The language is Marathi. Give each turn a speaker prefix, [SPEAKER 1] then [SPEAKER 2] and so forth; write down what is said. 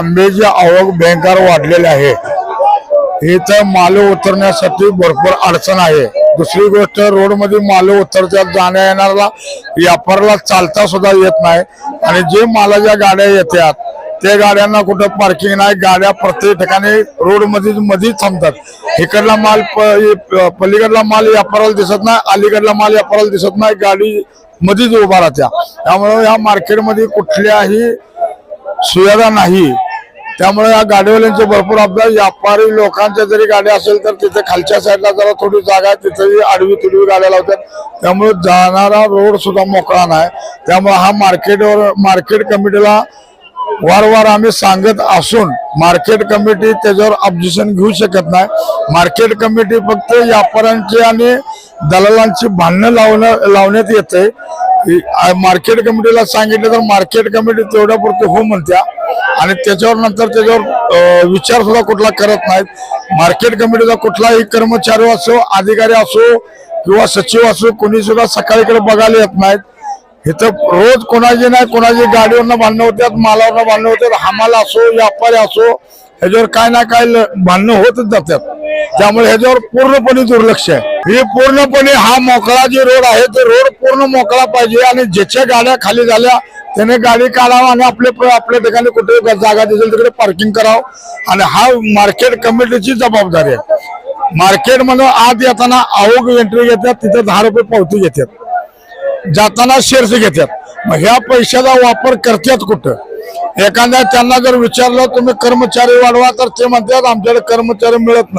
[SPEAKER 1] आंब्याची आवक भयंकर वाढलेली आहे. इथं माल उतरण्यासाठी भरपूर अडचण आहे. दुसरी गोष्ट रोडमध्ये माल उतरतात जाण्या येणाऱ्याला व्यापाराला चालता सुद्धा येत नाही. आणि जे मालाच्या गाड्या येतात त्या गाड्यांना कुठं पार्किंग नाही गाड्या प्रत्येक ठिकाणी रोडमध्ये मध्ये थांबतात. इकडला माल प- पलीकडला माल व्यापाराला दिसत नाही अलीकडला माल व्यापाराला दिसत नाही गाडी मध्येच उभा राहत्या. त्यामुळे या मार्केटमध्ये कुठल्याही सुविधा नाही. त्यामुळे या गाडीवाल्यांचे भरपूर अपघात व्यापारी लोकांच्या जरी गाड्या असेल तर तिथे खालच्या साईडला जरा थोडी जागा आहे तिथेही आडवी तुडवी गाड्या लावतात. त्यामुळे जाणारा रोड सुद्धा मोकळा नाही. त्यामुळे हा मार्केटवर मार्केट कमिटीला वारंवार आम्ही सांगत असून मार्केट कमिटी त्याच्यावर ऑब्जेक्शन घेऊ शकत नाही. मार्केट कमिटी फक्त व्यापाऱ्यांची आणि दलालांची भांडणं लावणं लावण्यात येते मार्केट कमिटीला सांगितलं तर मार्केट कमिटी तेवढ्या पुरते हो म्हणत्या. आणि त्याच्यावर नंतर त्याच्यावर विचार सुद्धा कुठला करत नाहीत. मार्केट कमिटीचा कुठलाही कर्मचारी असो अधिकारी असो किंवा सचिव असो कोणी सुद्धा सकाळीकडे बघायला येत नाहीत. इथं रोज कोणाची नाही कोणाची गाडीवरनं भांडणं होतात मालावरनं भांडणं होत्यात हमाल असो व्यापारी असो ह्याच्यावर काय ना काय ल- भांडणं होतच जातात. त्यामुळे ह्याच्यावर पूर्णपणे दुर्लक्ष आहे. हे पूर्णपणे हा मोकळा जे रोड आहे ते रोड पूर्ण मोकळा पाहिजे आणि ज्याच्या गाड्या खाली झाल्या त्याने गाडी काढावं आणि आपले आपल्या ठिकाणी कुठे जागा दिसेल तिकडे पार्किंग करावं. आणि हा मार्केट कमिटीची जबाबदारी आहे. मार्केटमध्ये आत येताना आवक एंट्री घेतात तिथे दहा रुपये पावती घेतात. जाताना शेअर्स घेतात. मग ह्या पैशाचा वापर करतात कुठं? एखाद्या त्यांना जर विचारलं तुम्ही कर्मचारी वाढवा तर ते म्हणतात आमच्याकडे कर्मचारी मिळत नाही.